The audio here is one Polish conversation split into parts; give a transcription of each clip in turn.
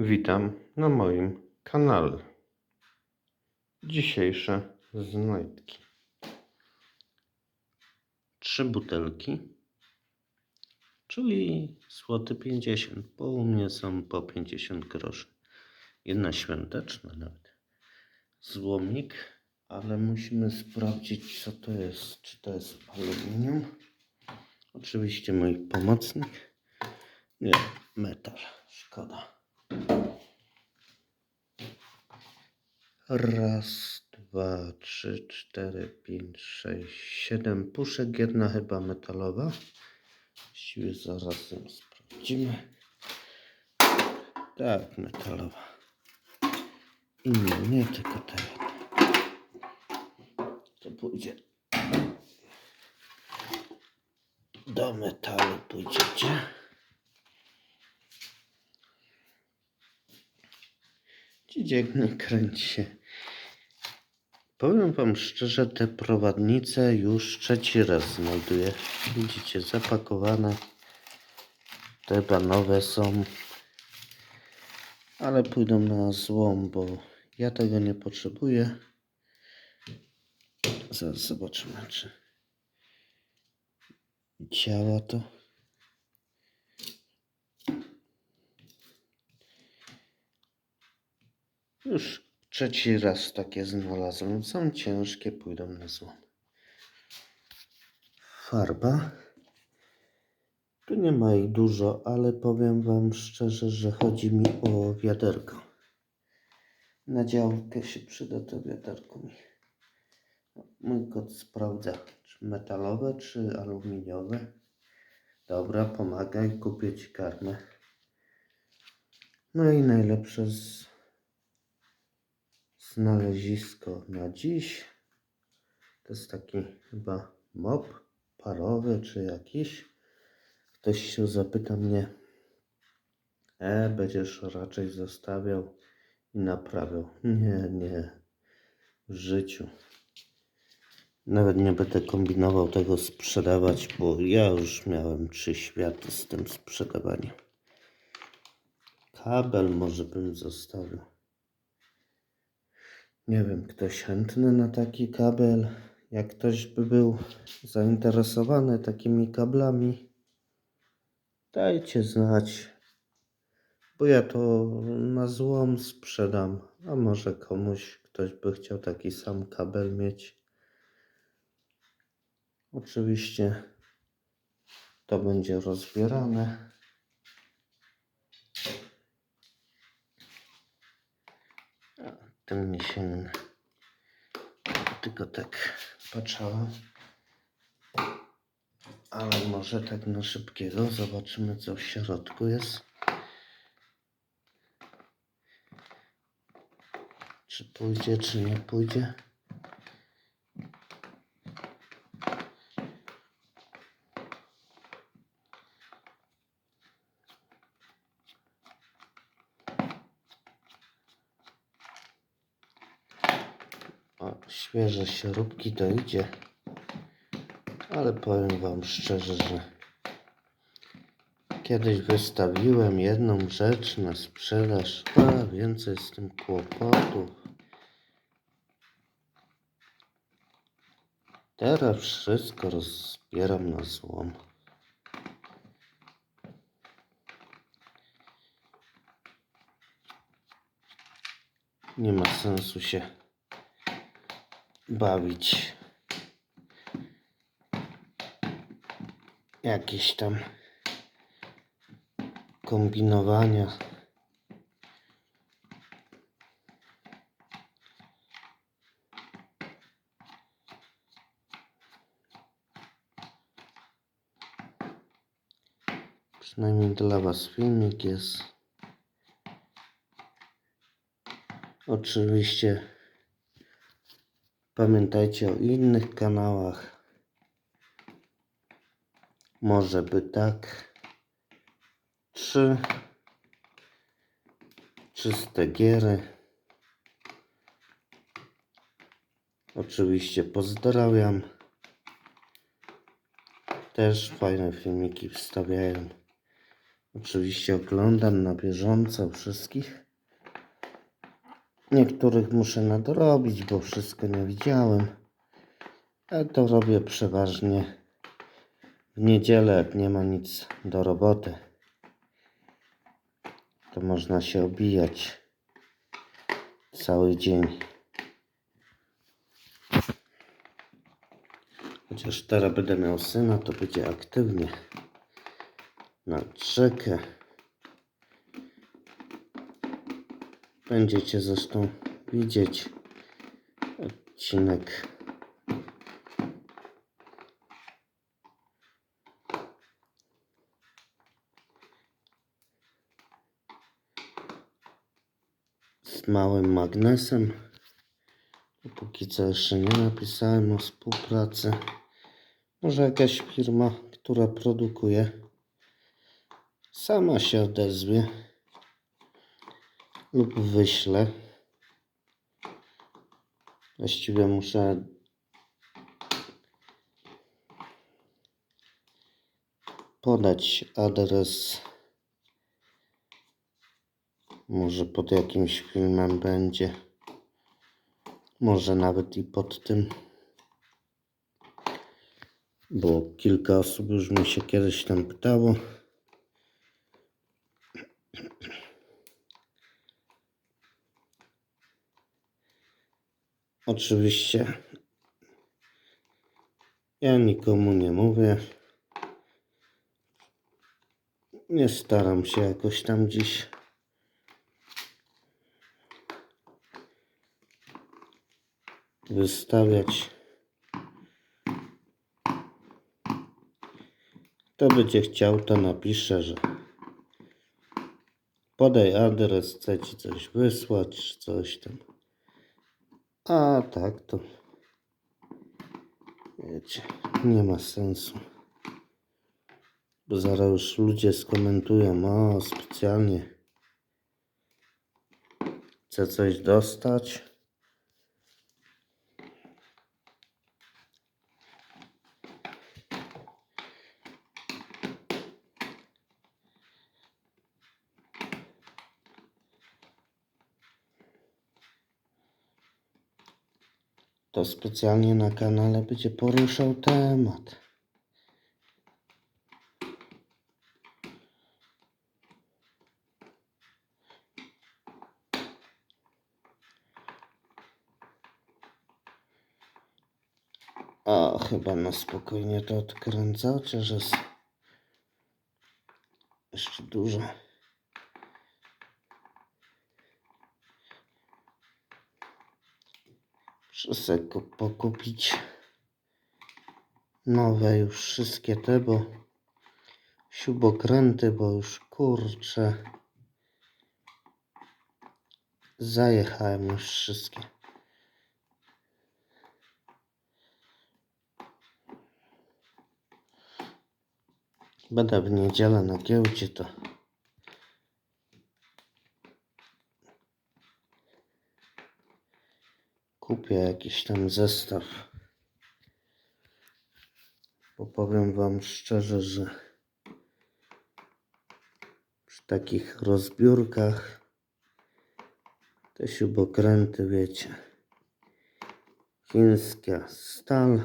Witam na moim kanale. Dzisiejsze znajdki. Trzy butelki, czyli złoty 50, bo u mnie są po 50 groszy. Jedna świąteczna nawet. Złomik, ale musimy sprawdzić co to jest. Czy to jest aluminium? Oczywiście mój pomocnik. Nie, metal. Szkoda. Raz, dwa, trzy, cztery, pięć, sześć, siedem puszek. Jedna chyba metalowa. Właściwie zaraz ją sprawdzimy. Tak, metalowa. I nie, nie tylko ta jedna. To pójdzie. Do metalu pójdziecie. Nie kręci się. Powiem wam szczerze, te prowadnice już trzeci raz znajduję. Widzicie, zapakowane. Te chyba nowe są. Ale pójdą na złom, bo ja tego nie potrzebuję. Zaraz zobaczymy, czy działa to. Już trzeci raz takie znalazłem. Są ciężkie, pójdą na złom. Farba. Tu nie ma ich dużo, ale powiem Wam szczerze, że chodzi mi o wiaderko. Na działkę się przyda to wiaderko mi. Mój kot sprawdza, czy metalowe, czy aluminiowe. Dobra, pomagaj, kupię Ci karmę. No i najlepsze z znalezisko na dziś. To jest taki chyba mop parowy czy jakiś. Ktoś się zapyta mnie, e, będziesz raczej zostawiał i naprawiał. Nie, nie, w życiu. Nawet nie będę kombinował tego sprzedawać, bo ja już miałem trzy światy z tym sprzedawaniem. Kabel może bym zostawił. Nie wiem, ktoś chętny na taki kabel. Jak ktoś by był zainteresowany takimi kablami, dajcie znać, bo ja to na złom sprzedam. A może komuś ktoś by chciał taki sam kabel mieć. Oczywiście to będzie rozbierane. Tym mi się tylko tak patrzałem. Ale może tak na szybkiego zobaczymy co w środku jest. Czy pójdzie, czy nie pójdzie. O, świeże śrubki to idzie. Ale powiem Wam szczerze, że kiedyś wystawiłem jedną rzecz na sprzedaż, a więcej z tym kłopotów. Teraz wszystko rozbieram na złom. Nie ma sensu się bawić. Jakieś tam kombinowania. Przynajmniej dla Was filmik jest. Oczywiście pamiętajcie o innych kanałach. Może by tak. Trzy czyste giery. Oczywiście pozdrawiam. Też fajne filmiki wstawiają. Oczywiście oglądam na bieżąco wszystkich. Niektórych muszę nadrobić, bo wszystko nie widziałem. Ale to robię przeważnie w niedzielę, jak nie ma nic do roboty. To można się obijać cały dzień. Chociaż teraz będę miał syna, to będzie aktywnie. Na rzekę. Będziecie zresztą widzieć odcinek. Z małym magnesem. Póki co jeszcze nie napisałem o współpracy. Może jakaś firma, która produkuje, sama się odezwie lub wyśle. Właściwie muszę podać adres. Może pod jakimś filmem będzie. Może nawet i pod tym. Bo kilka osób już mi się kiedyś tam pytało. Oczywiście ja nikomu nie mówię. Nie staram się jakoś tam dziś wystawiać. Kto będzie chciał, to napisze, że podaj adres, chcę ci coś wysłać, coś tam. A tak to wiecie, nie ma sensu. Bo zaraz już ludzie skomentują, o specjalnie chcę coś dostać. To specjalnie na kanale będzie poruszał temat. O, chyba na spokojnie to odkręca, chociaż jest jeszcze dużo. Muszę pokupić nowe już wszystkie te, bo śrubokręty, bo już kurczę zajechałem już wszystkie. Będę w niedzielę na giełdzie to kupię jakiś tam zestaw. Bo powiem Wam szczerze, że przy takich rozbiórkach te śrubokręty, wiecie, chińska stal.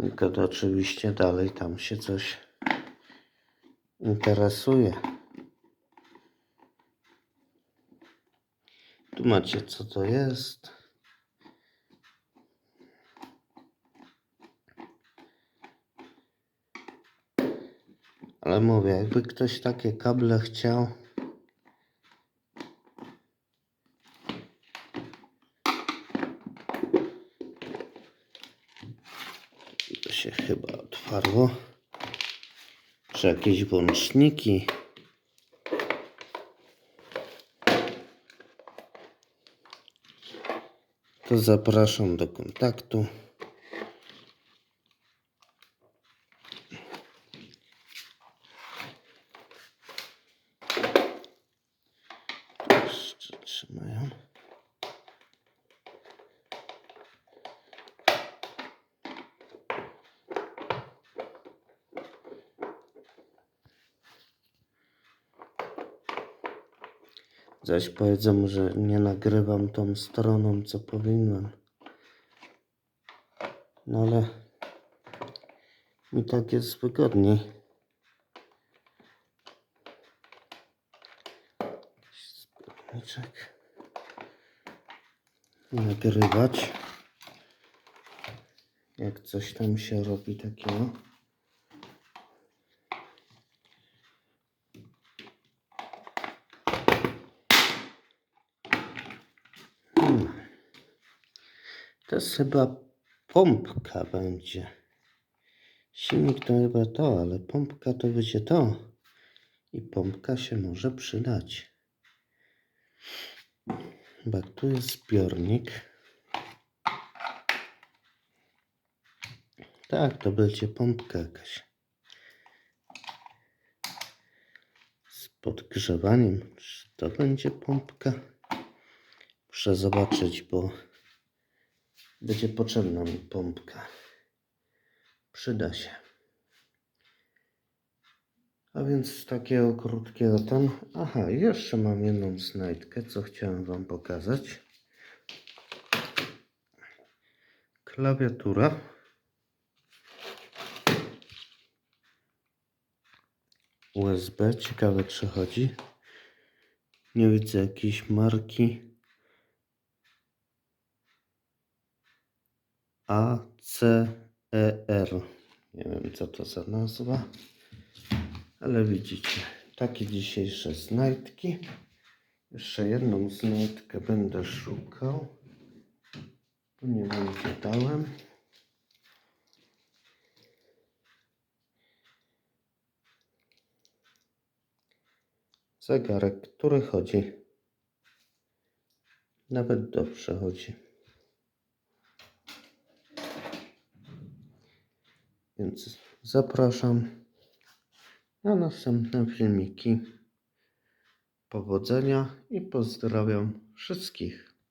Mój kot oczywiście dalej tam się coś interesuje. Tu macie co to jest. Ale mówię, jakby ktoś takie kable chciał, to się otwarło. Czy jakieś włączniki. To zapraszam do kontaktu. Zaś powiedzą, że nie nagrywam tą stroną, co powinienem. No ale mi tak jest wygodniej. Zbiorniczek. Nagrywać. Jak coś tam się robi takiego. To jest chyba pompka będzie. Silnik to chyba to, ale pompka to będzie to. I pompka się może przydać. Chyba tu jest zbiornik. Tak, to będzie pompka jakaś. Z podgrzewaniem. Czy to będzie pompka? Muszę zobaczyć, bo będzie potrzebna mi pompka. Przyda się. A więc takiego krótkiego tam. Aha, jeszcze mam jedną znajdkę, co chciałem Wam pokazać. Klawiatura. USB, ciekawe czy chodzi. Nie widzę jakiejś marki. ACER. Nie wiem co to za nazwa. Ale widzicie, takie dzisiejsze znajdki. Jeszcze jedną znajdkę będę szukał. Tu nie wiem gdzie dałem. Zegarek, który chodzi. Nawet dobrze chodzi. Więc zapraszam na następne filmiki. Powodzenia i pozdrawiam wszystkich.